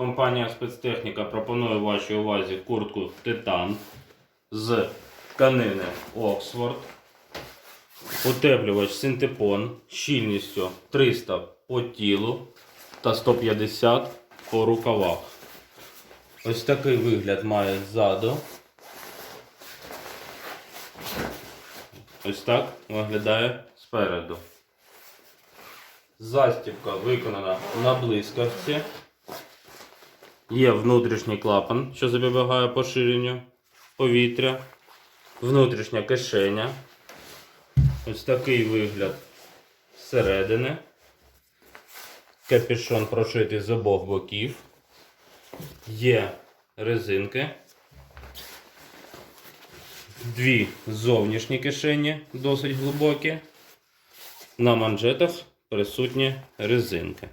Компанія спецтехніка пропонує вашій увазі куртку Титан з тканини Оксфорд. Утеплювач синтепон щільністю 300 по тілу та 150 по рукавах. Ось такий вигляд має ззаду. Ось так виглядає спереду. Застібка виконана на блискавці. Є внутрішній клапан, що запобігає поширенню повітря. Внутрішня кишеня. Ось такий вигляд зсередини. Капюшон прошитий з обох боків. Є резинки. Дві зовнішні кишені, досить глибокі. На манжетах присутні резинки.